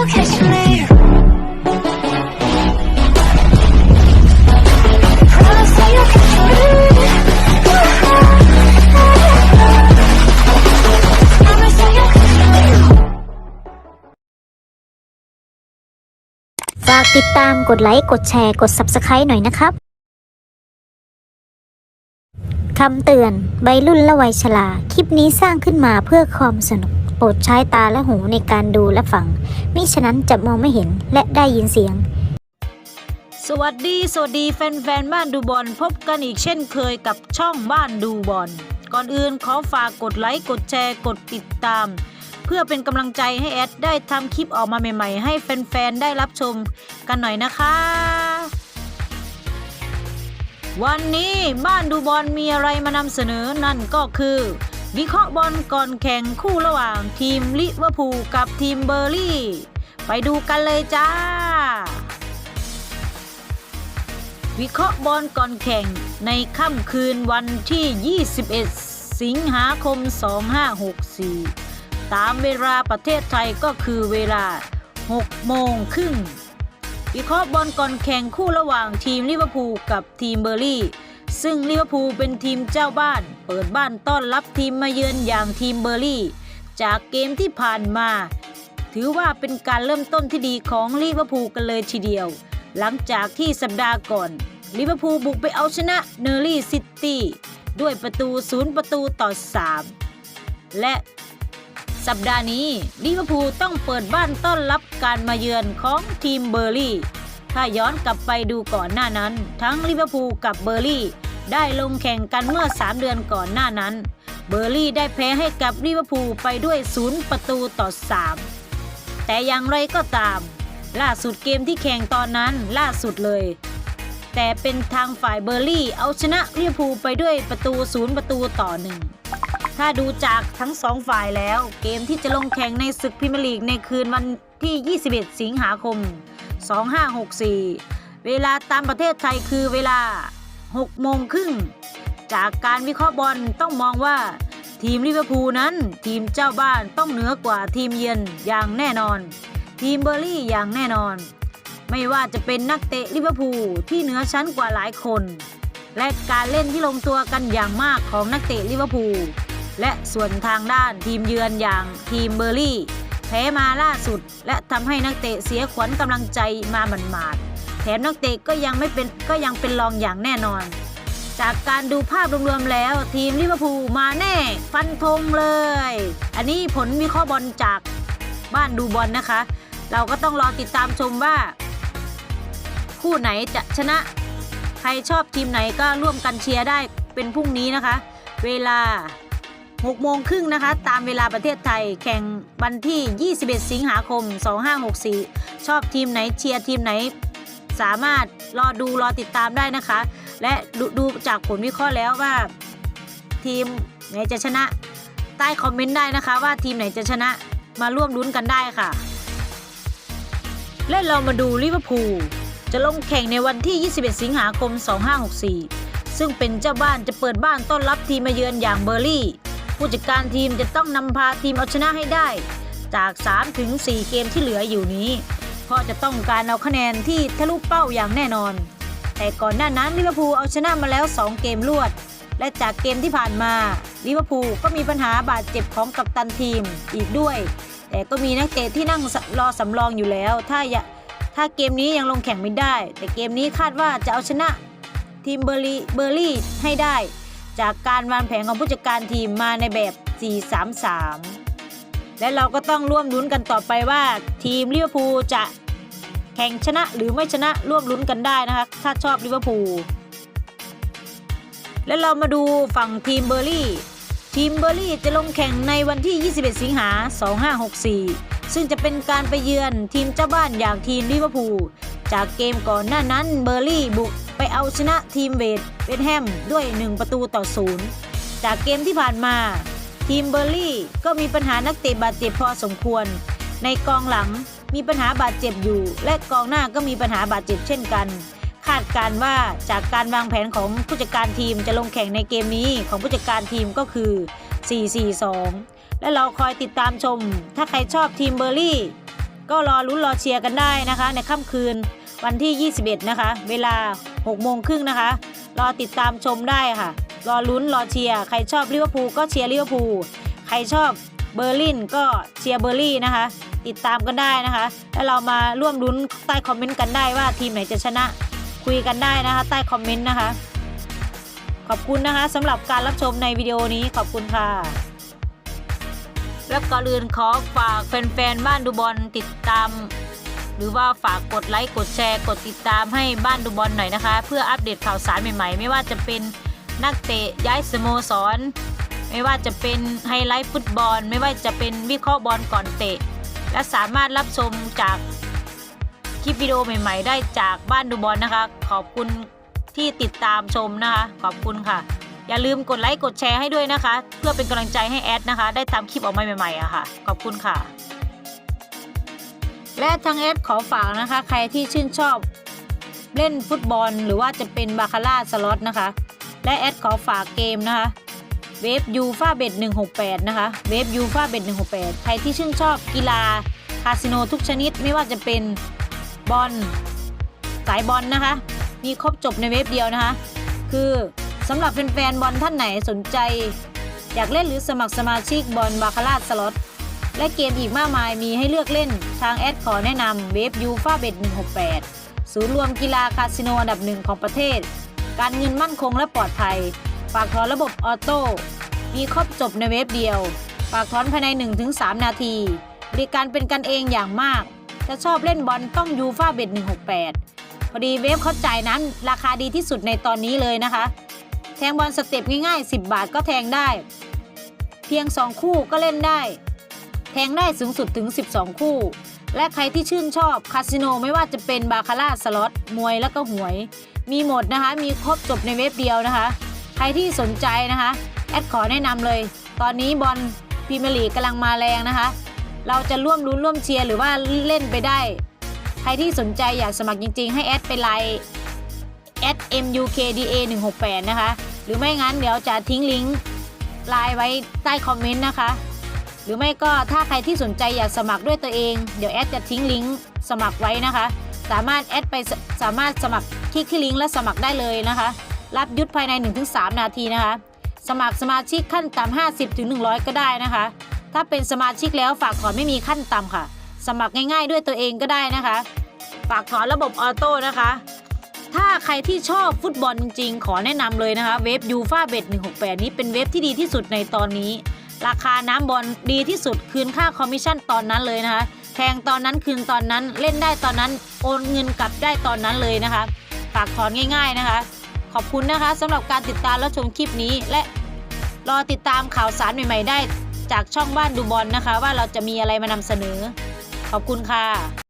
you'll catch me. Promise that you'll catch me. Promise that you'll catch me. ฝากติดตามกดไลค์ กดแชร์ กด Subscribe หน่อยนะครับ คำเตือนวัยรุ่นและวัยชรา คลิปนี้สร้างขึ้นมาเพื่อความสนุก ปรดใช้ตาและหูในการดูและฟัง มิฉะนั้นจะมองไม่เห็นและได้ยินเสียง สวัสดีสวัสดีแฟนๆบ้านดูบอลพบกันอีกเช่นเคยกับช่องบ้านดูบอล ก่อนอื่นขอฝากกดไลค์กดแชร์กดติดตาม เพื่อเป็นกำลังใจให้แอดได้ทำคลิปออกมาใหม่ๆ ให้แฟนๆได้รับชมกันหน่อยนะคะวันนี้บ้านดูบอลมีอะไรมานำเสนอนั่นก็คือ วิเคราะห์บอลก่อนแข่งคู่ระหว่างทีมลิเวอร์พูลกับทีมเบอร์ลี่ ไปดูกันเลยจ้า วิเคราะห์บอลก่อนแข่งในค่ำคืนวันที่ 21 สิงหาคม 2564 ตามเวลาประเทศไทยก็คือเวลา 6 โมงครึ่ง วิเคราะห์บอลก่อนแข่งคู่ระหว่างทีมลิเวอร์พูลกับทีมเบอร์ลี่ ซึ่งลิเวอร์พูลเป็นทีมเจ้าบ้าน เปิดบ้านต้อนรับทีมมาเยือนอย่างทีมเบอร์ลี่ จากเกมที่ผ่านมา ถือว่าเป็นการเริ่มต้นที่ดีของลิเวอร์พูลกันเลยทีเดียว หลังจากที่สัปดาห์ก่อนลิเวอร์พูลบุกไปเอาชนะเนอร์ลี่ซิตี้ด้วยประตูศูนย์ประตูต่อ 3 และสัปดาห์นี้ลิเวอร์พูลต้องเปิดบ้านต้อนรับการมาเยือนของทีมเบอร์ลี่ ถ้าย้อนกลับไปดูก่อนหน้านั้น ทั้งลิเวอร์พูลกับเบอร์ลี่ ได้ลงแข่งกันเมื่อ 3 เดือนก่อนหน้านั้น เบอร์ลี่ได้แพ้ให้กับลิเวอร์พูลไปด้วยศูนย์ประตูต่อ 3 แต่อย่างไรก็ตาม ล่าสุดเกมที่แข่งตอนนั้นล่าสุดเลย แต่เป็นทางฝ่ายเบอร์ลี่เอาชนะลิเวอร์พูลไปด้วยประตูศูนย์ประตูต่อหนึ่งถ้าดูจากทั้งสองฝ่ายแล้ว เกมที่จะลงแข่งในศึกพรีเมียร์ลีกในคืนวันที่ 21 สิงหาคม 2564 เวลาตามประเทศไทยคือเวลา 6โมงครึ่ง จากการวิเคราะห์บอลต้องมองว่า ทีมลิเวอร์พูลนั้น ทีมเจ้าบ้านต้องเหนือกว่าทีมเยือนอย่างแน่นอน ทีมเบอร์ลี่อย่างแน่นอน ไม่ว่าจะเป็นนักเตะลิเวอร์พูลที่เหนือชั้นกว่าหลายคน และการเล่นที่ลงตัวกันอย่างมากของนักเตะลิเวอร์พูลและส่วนทางด้านทีมเยือนอย่างทีมเบอร์ลี่แพ้มาล่าสุด และทำให้นักเตะเสียขวัญกำลังใจมาหมาดๆ แถมนักเตะก็ยังไม่เป็นก็ยังเป็นรองอย่างแน่นอน จากการดูภาพรวมๆแล้ว ทีมลิเวอร์พูลมาแน่ ฟันธงเลย อันนี้ผลวิเคราะห์บอลจากบ้านดูบอลนะคะ เราก็ต้องรอติดตามชมว่า คู่ไหนจะชนะ ใครชอบทีมไหนก็ร่วมกันเชียร์ได้เป็นพรุ่งนี้นะคะ เวลา6โมงครึ่งนะคะ ตามเวลาประเทศไทยแข่งวันที่ 21 สิงหาคม 2564 ชอบทีมไหนเชียร์ทีมไหน สามารถรอดูรอติดตามได้นะคะ และดูดูจากผลวิเคราะห์แล้วว่า ทีมไหนจะชนะใต้คอมเมนต์ได้นะคะ ว่าทีมไหนจะชนะมาร่วมลุ้นกันได้ค่ะ และเรามาดูลิเวอร์พูลจะลงแข่งในวันที่ 21 สิงหาคม 2564 ซึ่งเป็นเจ้าบ้านจะเปิดบ้านต้อนรับทีมมาเยือนอย่างเบอร์ลี่ ผู้จัดการทีมจะต้องนำพาทีมเอาชนะให้ได้ จาก3ถึง4เกมที่เหลืออยู่นี้ เพราะจะต้องการเอาคะแนนที่ทะลุเป้าอย่างแน่นอน แต่ก่อนหน้านั้นลิเวอร์พูลเอาชนะมาแล้ว 2 เกมรวด และจากเกมที่ผ่านมาลิเวอร์พูลก็มีปัญหาบาดเจ็บของกัปตันทีมอีกด้วย แต่ก็มีนักเตะที่นั่งรอสำรองอยู่แล้ว ถ้าอย่าถ้าเกมนี้ยังลงแข่งไม่ได้ แต่เกมนี้คาดว่าจะเอาชนะทีมเบอร์ลีเบอร์ลี่ให้ได้ จากการวางแผนของผู้จัดการทีมมาในแบบ 4-3-3และเราก็ต้องร่วมลุ้นกันต่อไปว่าทีมลิเวอร์พูลจะ ข่งชนะหรือไม่ชนะร่วมลุ้นกันได้นะคะ ถ้าชอบลิเวอร์พูลและเรามาดูฝั่งทีมเบอร์ลี่ ทีมเบอร์ลี่จะลงแข่งในวันที่ 21 สิงหา 2564 ซึ่งจะเป็นการไปเยือนทีมเจ้าบ้านอย่างทีมลิเวอร์พูลจากเกมก่อนหน้านั้นเบอร์ลี่บุกไปเอาชนะทีมเวดเบนแฮมด้วย 1 ประตูต่อศูนย์จากเกมที่ผ่านมา ทีมเบอร์ลี่ก็มีปัญหานักเตะบาดเจ็บพอสมควร ในกองหลัง มีปัญหาบาดเจ็บอยู่ และกองหน้าก็มีปัญหาบาดเจ็บเช่นกัน คาดการว่าจากการวางแผนของผู้จัดการทีมจะลงแข่งในเกมนี้ของผู้จัดการทีมก็คือ 4-4-2 และเราคอยติดตามชม ถ้าใครชอบทีมเบอร์ลี่ ก็รอลุ้นรอเชียร์กันได้นะคะ ในค่ำคืนวันที่ 21 นะคะ เวลา 6 โมงครึ่งนะคะ รอติดตามชมได้ค่ะ รอลุ้น รอเชียร์ ใครชอบลิเวอร์พูลก็เชียร์ลิเวอร์พูล ใครชอบ เบอร์ลินก็เชียร์เบอร์ลี่นะคะ ติดตามกันได้นะคะ แล้วเรามาร่วมลุ้นใต้คอมเมนต์กันได้ว่าทีมไหนจะชนะคุยกันได้นะคะ ใต้คอมเมนต์นะคะ ขอบคุณนะคะสำหรับการรับชมในวิดีโอนี้ขอบคุณค่ะแล้วก่อนอื่นขอฝากแฟนๆบ้านดูบอลติดตาม หรือว่าฝากกดไลค์กดแชร์ กดติดตามให้บ้านดูบอลหน่อยนะคะ เพื่ออัปเดตข่าวสารใหม่ๆ ไม่ว่าจะเป็นนักเตะย้ายสโมสร ไม่ว่าจะเป็นไฮไลท์ฟุตบอล ไม่ว่าจะเป็นวิเคราะห์บอลก่อนเตะ และสามารถรับชมจากคลิปวิดีโอใหม่ ๆ ได้จากบ้านดูบอลนะคะ ขอบคุณที่ติดตามชมนะคะ ขอบคุณค่ะ อย่าลืมกดไลค์กดแชร์ให้ด้วยนะคะ เพื่อเป็นกำลังใจให้แอดนะคะ ได้ทำคลิปออกมาใหม่ๆอะค่ะ ขอบคุณค่ะ และทางแอดขอฝากนะคะ ใครที่ชื่นชอบเล่นฟุตบอลหรือว่าจะเป็นบาคาร่าสล็อตนะคะ และแอดขอฝากเกมนะคะ เวฟยูฟาเบ็ด168 นะคะ เวฟยูฟาเบ็ด168 ใครที่ชื่นชอบกีฬาคาสิโนทุกชนิดไม่ว่าจะเป็นบอลสายบอลนะคะ มีครบจบในเว็บเดียวนะคะ คือสำหรับแฟนๆบอลท่านไหนสนใจ อยากเล่นหรือสมัครสมาชิกบอลบาคาร่าสล็อตและเกมอีกมากมายมีให้เลือกเล่น ทางแอดขอแนะนำเวฟยูฟาเบ็ด168 ศูนย์รวมกีฬาคาสิโนอันดับหนึ่งของประเทศ การเงินมั่นคงและปลอดภัย ฝากถอนระบบออโต้ มีครบจบในเว็บเดียว ฝากถอนภายใน 1-3 นาที บริการเป็นกันเองอย่างมากถ้าชอบเล่นบอลต้องยูฟาเบ็ด168 พอดีเวฟเขาจ่ายนั้นราคาดีที่สุดในตอนนี้เลยนะคะ แทงบอลสเต็ปง่ายๆ 10 บาทก็แทงได้ เพียง 2 คู่ก็เล่นได้ แทงได้สูงสุดถึง 12 คู่และใครที่ชื่นชอบคาสิโนไม่ว่าจะเป็นบาคาร่าสล็อตมวยแล้วก็หวย มีหมดนะคะ มีครบจบในเว็บเดียวนะคะ รที่สนใจนะคะแอดขอแนะนำเลย ตอนนี้บอลพรีเมียร์ลีกกำลังมาแรงนะคะ เราจะร่วมลุ้นร่วมเชียร์หรือว่าเล่นไปได้ ใครที่สนใจอยากสมัครจริง ๆ ให้แอดไปไลน์แอด mukda 168นะคะ หรือไม่งั้นเดี๋ยวจะทิ้งลิงก์ไลน์ไว้ใต้คอมเมนต์นะคะ หรือไม่ก็ถ้าใครที่สนใจอยากสมัครด้วยตัวเอง เดี๋ยวแอดจะทิ้งลิงก์สมัครไว้นะคะ สามารถแอดไปสสามารถสมัครคลิกที่ลิงก์และสมัครได้เลยนะคะ รับยุทธภายใน 1-3 นาทีนะคะ สมัครสมาชิกขั้นต่ำ50ถึง100 ก็ได้นะคะ ถ้าเป็นสมาชิกแล้วฝากถอนไม่มีขั้นต่ำค่ะ สมัครง่ายๆด้วยตัวเองก็ได้นะคะ ฝากถอนระบบออโต้นะคะ ถ้าใครที่ชอบฟุตบอลจริงๆ ขอแนะนำเลยนะคะ เว็บยูฟาเบ็ด168 นี้เป็นเว็บที่ดีที่สุดในตอนนี้ ราคาน้ำบอลดีที่สุดคืนค่าคอมมิชชั่นตอนนั้นเลยนะคะแทงตอนนั้นคืนตอนนั้นเล่นได้ตอนนั้นโอนเงินกลับได้ตอนนั้นเลยนะคะ ฝากถอนง่าย ๆนะคะ ขอบคุณนะคะสำหรับการติดตามและชมคลิปนี้ และรอติดตามข่าวสารใหม่ ๆ ได้ จากช่องบ้านดูบอลนะคะ ว่าเราจะมีอะไรมานำเสนอ ขอบคุณค่ะ